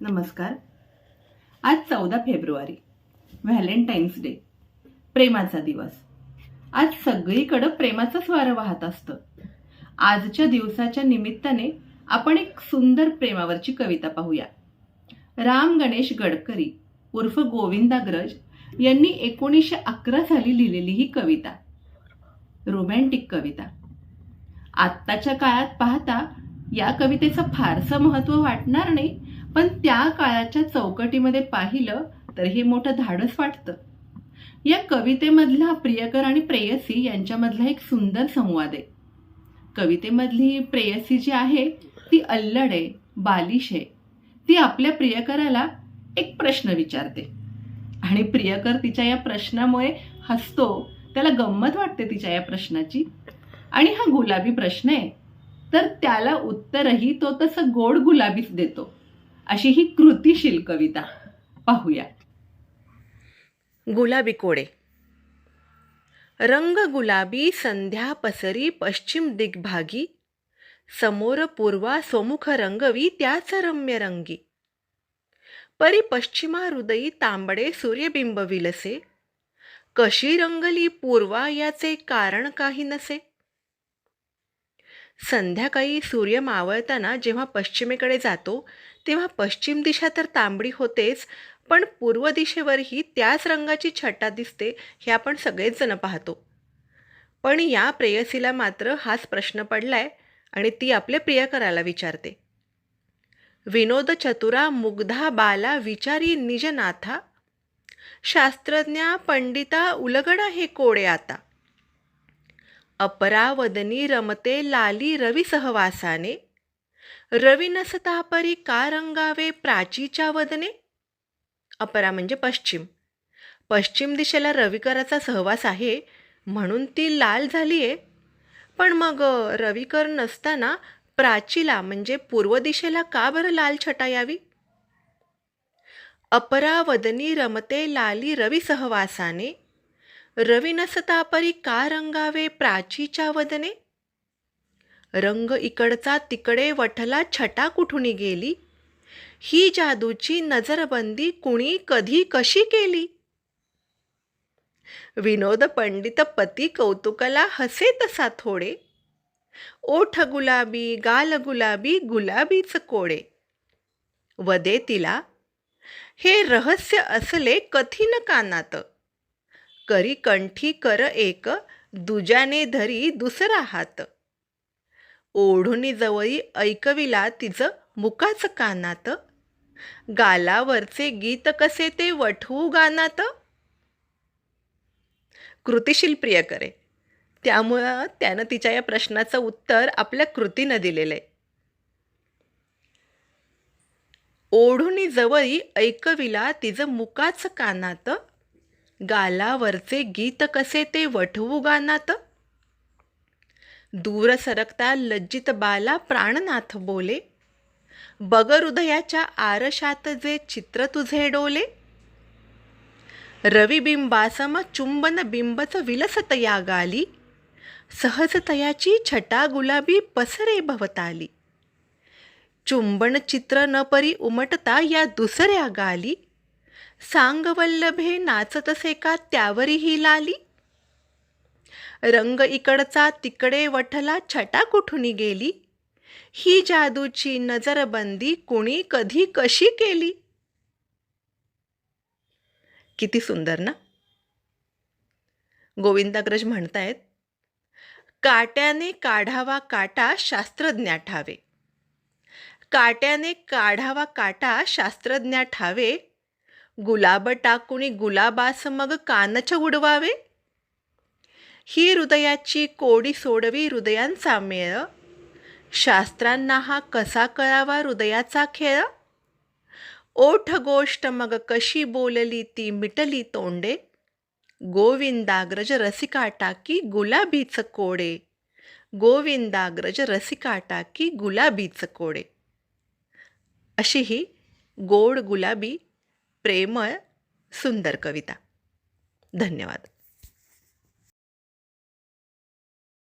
नमस्कार. आज चौदा फेब्रुवारी व्हॅलेंटाईन्स डे प्रेमाचा दिवस. आज सगळीकडं प्रेमाचंच वारं वाहत असतं. आजच्या दिवसाच्या निमित्ताने आपण एक सुंदर प्रेमावरची कविता पाहूया. राम गणेश गडकरी उर्फ गोविंदाग्रज यांनी एकोणीसशे अकरा साली लिहिलेली ही कविता. रोमॅन्टिक कविता. आत्ताच्या काळात पाहता या कवितेचं फारसं महत्त्व वाटणार नाही पण त्या काळाच्या चौकटीमध्ये पाहिलं तर हे मोठं धाडस वाटतं. या कवितेमधला प्रियकर आणि प्रेयसी यांच्यामधला एक सुंदर संवाद आहे. कवितेमधली प्रेयसी जी आहे ती अल्लड आहे बालिश आहे. ती आपल्या प्रियकराला एक प्रश्न विचारते. आणि प्रियकर तिच्या या प्रश्नामुळे हसतो त्याला गंमत वाटते तिच्या या प्रश्नाची. आणि हा गुलाबी प्रश्न आहे तर त्याला उत्तरही तो तसं गोड गुलाबीच देतो. अशी ही कृतिशील कविता. पाहूया गुलाबी कोडे. रंग गुलाबी संध्या पसरी पश्चिम दिग्भागी. समोर पूर्वा सोमुख रंगवी त्याच रम्य रंगी. परी पश्चिमा हृदयी तांबडे सूर्यबिंब विलसे. कशी रंगली पूर्वा याचे कारण काही नसे. संध्याकाळी सूर्य मावळताना जेव्हा पश्चिमेकडे जातो तेव्हा पश्चिम दिशा तर तांबडी होतेच पण पूर्व दिशेवरही त्याच रंगाची छटा दिसते हे आपण सगळेच जण पाहतो. पण या प्रेयसीला मात्र हाच प्रश्न पडलाय आणि ती आपल्या प्रियकराला विचारते. विनोद चतुरा मुग्धा बाला विचारी निजनाथा शास्त्रज्ञा पंडिता उलगडा हे कोडे आता? अपरावदनी रमते लाली रवी सहवासाने? रवी नसता परी का रंगावे प्राचीच्या वदने? अपरा म्हणजे पश्चिम. पश्चिम दिशेला रविकराचा सहवास आहे म्हणून ती लाल झाली आहे पण मग रविकर नसताना प्राचीला म्हणजे पूर्व दिशेला का बरं लाल छटा यावी? अपरावदनी रमते लाली रवी सहवासाने. रवी नसता परी का रंगावे प्राचीच्या वदने? रंग इकडचा तिकडे वठला छटा कुठून गेली? ही जादूची नजरबंदी कुणी कधी कशी केली? विनोद पंडित पती कौतुकाला हसे तसा थोडे. ओठ गुलाबी गाल गुलाबी गुलाबीच कोडे. वदे तिला हे रहस्य असले कथिन कानात. करी कंठी कर एक दुजाने धरी दुसरा हात. ओढुनी जवळी ऐकविला तिचं मुकाच कानात. गालावरचे गीत कसे ते वठवू गानात? कृतिशील प्रिय करे त्यामुळं त्यानं तिच्या या प्रश्नाचं उत्तर आपल्या कृतीनं दिलेलं आहे ओढुनी जवळी ऐकविला तिचं मुकाच कानात. गालावरचे गीत कसे ते वठवू गानात? दूर सरकता लज्जित बाला प्राणनाथ बोले. बग हृदयाच्या आरशात जे चित्र तुझे डोले. रविबिंबासम चुंबन बिंबच विलसत या गाली. सहजतयाची छटा गुलाबी पसरे भवताली. चुंबन चित्र न परी उमटता या दुसऱ्या गाली. सांगवल्लभे नाचतसे का त्यावरीही लाली. रंग इकडचा तिकडे वठला छटा कुठून गेली? ही जादूची नजरबंदी कुणी कधी कशी केली? किती सुंदर ना? गोविंदाग्रज म्हणतायत काट्याने काढावा काटा शास्त्रज्ञा ठावे. काट्याने काढावा काटा शास्त्रज्ञा ठावे. गुलाब टाकुणी गुलाबास मग कानच उडवावे. ही हृदयाची कोडी सोडवी हृदयांचा मेळ. शास्त्रांना हा कसा कळावा हृदयाचा खेळ? ओठ गोष्ट मग कशी बोलली ती मिटली तोंडे? गोविंदाग्रज रसिका टाकी गुलाबीच कोडे. गोविंदाग्रज रसिका टाकी गुलाबीच कोडे. अशी ही गोड गुलाबी प्रेमळ सुंदर कविता. धन्यवाद.